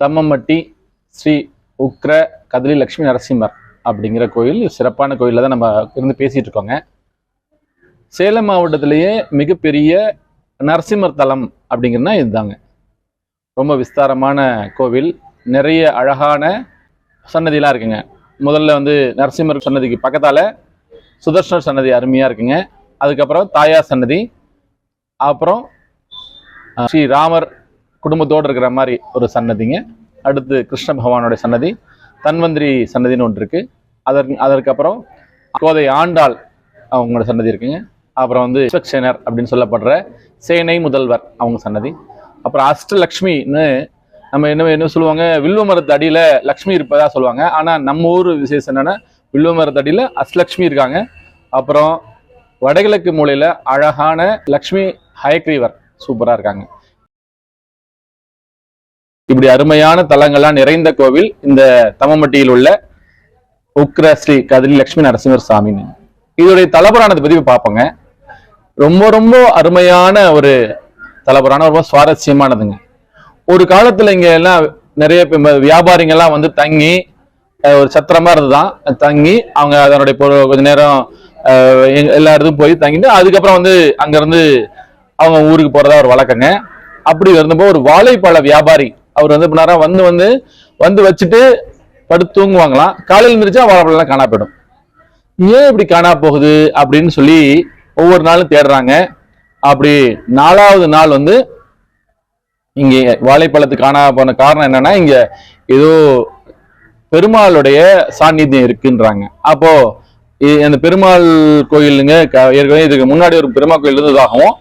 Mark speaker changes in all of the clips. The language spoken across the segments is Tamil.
Speaker 1: தம்மம்பட்டி ஸ்ரீ உக்ர கதிரி லக்ஷ்மி நரசிம்மர் அப்படிங்கிற கோயில். சிறப்பான கோயிலில் தான் நம்ம இருந்து பேசிகிட்டு இருக்கோங்க. சேலம் மாவட்டத்திலேயே மிகப்பெரிய நரசிம்மர் தலம் அப்படிங்கிறதுனா இதுதாங்க. ரொம்ப விஸ்தாரமான கோவில். நிறைய அழகான சன்னதிலாம் இருக்குங்க. முதல்ல வந்து நரசிம்மர் சன்னதிக்கு பக்கத்தால் சுதர்ஷனர் சன்னதி அருமையாக இருக்குங்க. அதுக்கப்புறம் தாயார் சன்னதி. அப்புறம் ஸ்ரீ ராமர் குடும்பத்தோடு இருக்கிற மாதிரி ஒரு சன்னதிங்க. அடுத்து கிருஷ்ண பகவானோட சன்னதி தன்வந்திரி சன்னதின்னு ஒன்று இருக்குது அதற்கு அதற்கப்புறம் கோதை ஆண்டாள் அவங்களோட சன்னதி இருக்குங்க. அப்புறம் வந்து சேனர் அப்படின்னு சொல்லப்படுற சேனை முதல்வர் அவங்க சன்னதி. அப்புறம் அஷ்டலக்ஷ்மின்னு நம்ம என்ன என்ன சொல்லுவாங்க? வில்வ மரத்து அடியில் லக்ஷ்மி இருப்பதாக சொல்லுவாங்க. ஆனால் நம்ம ஊர் விசேஷம் என்னென்னா வில்வ மரத்து அடியில் அஷ்டலக்ஷ்மி இருக்காங்க. அப்புறம் வடகிழக்கு மூலையில் அழகான லக்ஷ்மி ஹயக்ரீவர் சூப்பராக இருக்காங்க. இப்படி அருமையான தலங்கள்லாம் நிறைந்த கோவில் இந்த தமமட்டியில் உள்ள உக்ர ஸ்ரீ கதிரி லட்சுமி நரசிம்மர் சாமின்னு. இதோடைய தலபுராணத்தை பத்தி பார்ப்போங்க. ரொம்ப ரொம்ப அருமையான ஒரு தலபுராணம் ரொம்ப சுவாரஸ்யமானதுங்க. ஒரு காலத்துல இங்க எல்லாம் நிறைய பே- வியாபாரிங்கெல்லாம் வந்து தங்கி ஒரு சத்திரமா இருந்துதான். தங்கி அவங்க அதனுடைய பொரு- கொஞ்ச நேரம் எல்லா இடத்துக்கும் போய் தங்கிட்டு அதுக்கப்புறம் வந்து அங்கேருந்து அவங்க ஊருக்கு போகிறதா ஒரு வழக்கங்க. அப்படி இருந்தப்போ ஒரு வாழைப்பழ வியாபாரி அவர் வந்து பண்ணாரா வந்து வந்து வந்து வச்சுட்டு படுத்து தூங்குவாங்களாம். காலையில் இருந்துருச்சா வாழைப்பழம் காணா போயிடும். ஏன் இப்படி காணா போகுது அப்படின்னு சொல்லி ஒவ்வொரு நாளும் தேடுறாங்க. அப்படி நாலாவது நாள் வந்து இங்கே வாழைப்பழத்து காணா போன காரணம் என்னன்னா இங்க ஏதோ பெருமாளுடைய சாநித்தியம் இருக்குன்றாங்க. அப்போ அந்த பெருமாள் கோயிலுங்க க- ஏற்கனவே இதுக்கு முன்னாடி ஒரு பெருமாள் கோயில் இருந்ததாகவும்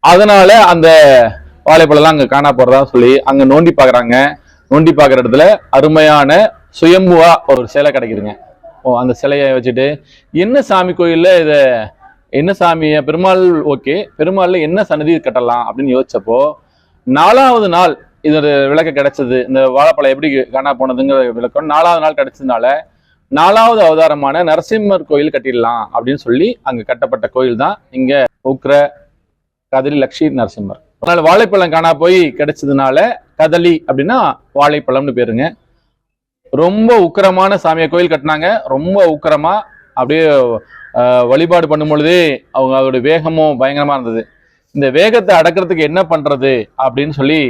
Speaker 1: அதனால அந்த வாழைப்பழம்லாம் அங்கே காணா போறதா சொல்லி அங்கே நோண்டி பார்க்குறாங்க நோண்டி பார்க்குற இடத்துல அருமையான சுயம்புவா ஒரு சிலை கிடைக்குதுங்க. ஓ அந்த சிலையை வச்சுட்டு என்ன சாமி கோயிலில் இதை என்ன சாமி பெருமாள் ஓகே பெருமாளில் என்ன சன்னதி கட்டலாம் அப்படின்னு யோசிச்சப்போ நாலாவது நாள் இதோட விளக்க கிடைச்சது. இந்த வாழைப்பழம் எப்படி காணா போனதுங்கிற விளக்கம் நாலாவது நாள் கிடைச்சதுனால நாலாவது அவதாரமான நரசிம்மர் கோயில் கட்டிடலாம் அப்படின்னு சொல்லி அங்கே கட்டப்பட்ட கோயில் தான் இங்கே உக்ர கதிரி லக்ஷ்மி நரசிம்மர். அதனால வாழைப்பழம் காணா போய் கிடைச்சதுனால கதலி அப்படின்னா வாழைப்பழம்னு பேருங்க. ரொம்ப உக்கிரமான சாமியை கோயில் கட்டினாங்க. ரொம்ப உக்கரமா அப்படியே வழிபாடு பண்ணும் பொழுதே அவங்க அதோட வேகமும் பயங்கரமா இருந்தது. இந்த வேகத்தை அடக்கிறதுக்கு என்ன பண்றது அப்படின்னு சொல்லி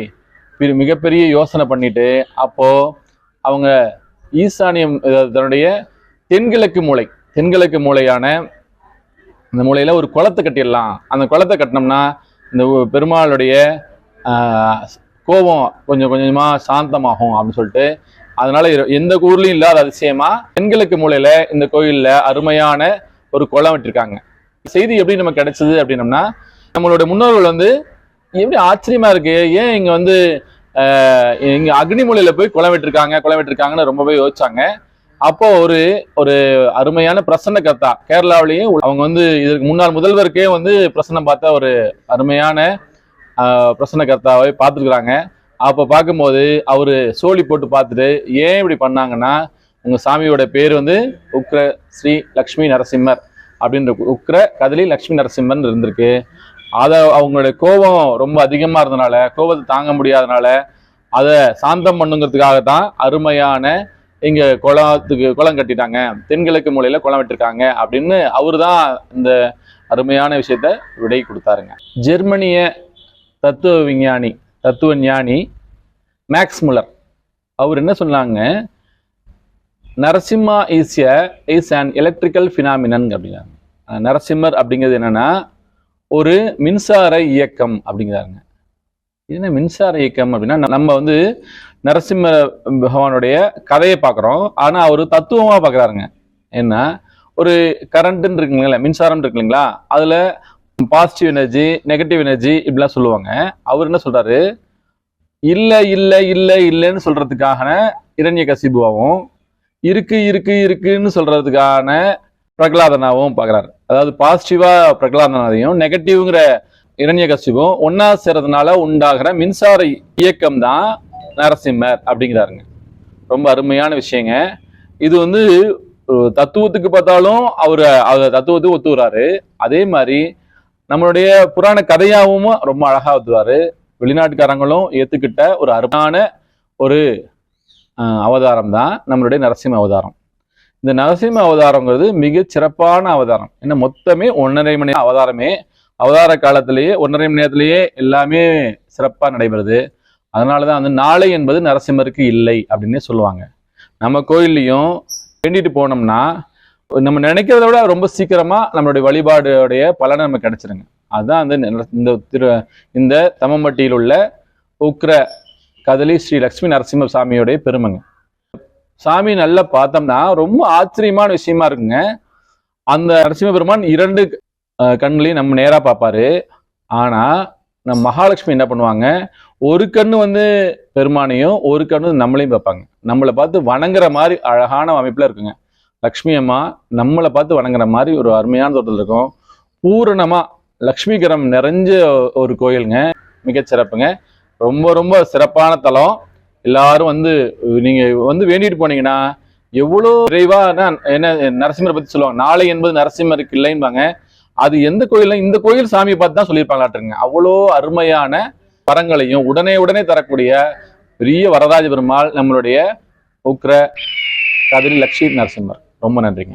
Speaker 1: மிகப்பெரிய யோசனை பண்ணிட்டு அப்போ அவங்க ஈசானியம் தன்னுடைய தென்கிழக்கு மூலை தென்கிழக்கு மூலையான அந்த மூலையில ஒரு குளத்தை கட்டிடலாம். அந்த குளத்தை கட்டினோம்னா இந்த பெருமாளுடைய கோபம் கொஞ்சம் கொஞ்சமாக சாந்தமாகும் அப்படின்னு சொல்லிட்டு அதனால எந்த ஊர்லயும் இல்லாத அதிசயமா பெண்களுக்கு மூலையில இந்த கோயில்ல அருமையான ஒரு குளம் விட்டுருக்காங்க. செய்தி எப்படி நமக்கு கிடைச்சது அப்படின்னம்னா நம்மளோட முன்னோர்கள் வந்து எப்படி ஆச்சரியமா இருக்கு ஏன் இங்க வந்து இங்கே அக்னி மூலையில் போய் குளம் விட்டுருக்காங்க குளம் விட்டுருக்காங்கன்னு ரொம்பவே யோசிச்சாங்க. அப்போ ஒரு ஒரு அருமையான பிரசன்ன கர்த்தா. கேரளாவிலேயே அவங்க வந்து இதற்கு முன்னாள் முதல்வருக்கே வந்து பிரசன்னம் பார்த்த ஒரு அருமையான பிரசன்ன கர்த்தாவை பார்த்துருக்குறாங்க. அப்போ பார்க்கும்போது அவர் சோழி போட்டு பார்த்துட்டு ஏன் இப்படி பண்ணாங்கன்னா உங்கள் சாமியோட பேர் வந்து உக்ர ஸ்ரீ லக்ஷ்மி நரசிம்மர் அப்படின்ற உக்ர கதலி லக்ஷ்மி நரசிம்மன் இருந்திருக்கு. அதை அவங்களுடைய கோபம் ரொம்ப அதிகமாக இருந்தனால கோபத்தை தாங்க முடியாதனால அதை சாந்தம் பண்ணுங்கிறதுக்காக தான் அருமையான இங்க குளத்துக்கு குளம் கட்டிட்டாங்க. தென்கிழக்கு மூலையில குளம் விட்டுருக்காங்க அப்படின்னு அவரு தான் இந்த அருமையான விஷயத்த விடை கொடுத்தாருங்க. ஜெர்மனிய தத்துவ விஞ்ஞானி தத்துவ ஞானி மேக்ஸ் முலர் அவர் என்ன சொன்னாங்க? Narasimha is is an electrical phenomenon அப்படிங்கிறாங்க. நரசிம்மர் அப்படிங்கிறது என்னன்னா ஒரு மின்சார இயக்கம் அப்படிங்கிறாங்க. என்ன மின்சார இயக்கம் அப்படின்னா நம்ம வந்து நரசிம்ம பகவானுடைய கதையை பார்க்குறோம். ஆனால் அவர் தத்துவமாக பார்க்குறாருங்க. என்ன? ஒரு கரண்ட்டுன்னு இருக்குங்களா மின்சாரம் இருக்கு இல்லைங்களா அதில் பாசிட்டிவ் எனர்ஜி நெகட்டிவ் எனர்ஜி இப்படிலாம் சொல்லுவாங்க. அவர் என்ன சொல்கிறாரு இல்லை இல்லை இல்லை இல்லைன்னு சொல்கிறதுக்கான இரண்ய கசிபுவாவும் இருக்கு இருக்கு இருக்குன்னு சொல்கிறதுக்கான பிரகலாதனாவும் பார்க்குறாரு. அதாவது பாசிட்டிவாக பிரகலாதனாவையும் நெகட்டிவ்ங்கிற இரண்ய கசிபும் ஒன்னா சேர்றதுனால உண்டாகிற மின்சார இயக்கம் தான் நரசிம்மர் அப்படிங்கிறாருங்க. ரொம்ப அருமையான விஷயங்க. இது வந்து தத்துவத்துக்கு பார்த்தாலும் அவர் அவர் தத்துவத்தை ஒத்துவராரு. அதே மாதிரி நம்மளுடைய புராண கதையாகவும் ரொம்ப அழகாக ஒத்துவாரு வெளிநாட்டுக்காரங்களும் ஏற்றுக்கிட்ட ஒரு அருமையான ஒரு அவதாரம் தான் நம்மளுடைய நரசிம்ம அவதாரம். இந்த நரசிம்ம அவதாரங்கிறது மிக சிறப்பான அவதாரம். ஏன்னா மொத்தமே ஒன்றரை மணி நேரம் அவதாரமே. அவதார காலத்திலேயே ஒன்றரை மணி நேரத்திலேயே எல்லாமே சிறப்பாக நடைபெறுது. அதனால தான் வந்து நாளை என்பது நரசிம்மருக்கு இல்லை அப்படின்னே சொல்லுவாங்க. நம்ம கோயில்லையும் வேண்டிட்டு போனோம்னா நம்ம நினைக்கிறத விட ரொம்ப சீக்கிரமாக நம்மளுடைய வழிபாடுடைய பலனை நமக்கு கிடைச்சிருங்க. அதுதான் வந்து இந்த திரு இந்த தமம்பட்டியில் உள்ள உக்ர கதலி ஸ்ரீ லக்ஷ்மி நரசிம்ம சாமியோடைய பெருமைங்க. சாமி நல்லா பார்த்தோம்னா ரொம்ப ஆச்சரியமான விஷயமா இருக்குங்க. அந்த நரசிம்ம பெருமான் இரண்டு கண்களையும் நம்ம நேராக பார்ப்பாரு. ஆனால் நம்ம மகாலட்சுமி என்ன பண்ணுவாங்க? ஒரு கண்ணு வந்து பெருமானையும் ஒரு கண்ணு நம்மளையும் பார்ப்பாங்க. நம்மளை பார்த்து வணங்குற மாதிரி அழகான அமைப்பில் இருக்குங்க. லக்ஷ்மி அம்மா நம்மளை பார்த்து வணங்குற மாதிரி ஒரு அருமையான தோட்டத்தில் இருக்கும். பூரணமாக லக்ஷ்மிகரம் நிறைஞ்ச ஒரு கோயிலுங்க. மிகச்சிறப்புங்க ரொம்ப ரொம்ப சிறப்பான தலம். எல்லாரும் வந்து நீங்கள் வந்து வேண்டிட்டு போனீங்கன்னா எவ்வளோ விரைவாக என்ன நரசிம்மரை பற்றி சொல்லுவாங்க. நாளை என்பது நரசிம்மருக்கு இல்லைன்பாங்க. அது எந்த கோயில்ல இந்த கோயில் சாமியை பார்த்து தான் சொல்லியிருப்பாங்களாட்டுருங்க. அவ்வளோ அருமையான வரங்களையும் உடனே உடனே தரக்கூடிய பெரிய வரதாஜ பெருமாள் நம்மளுடைய உக்ர கதிரி லட்சுமி நரசிம்மர். ரொம்ப நன்றிங்க.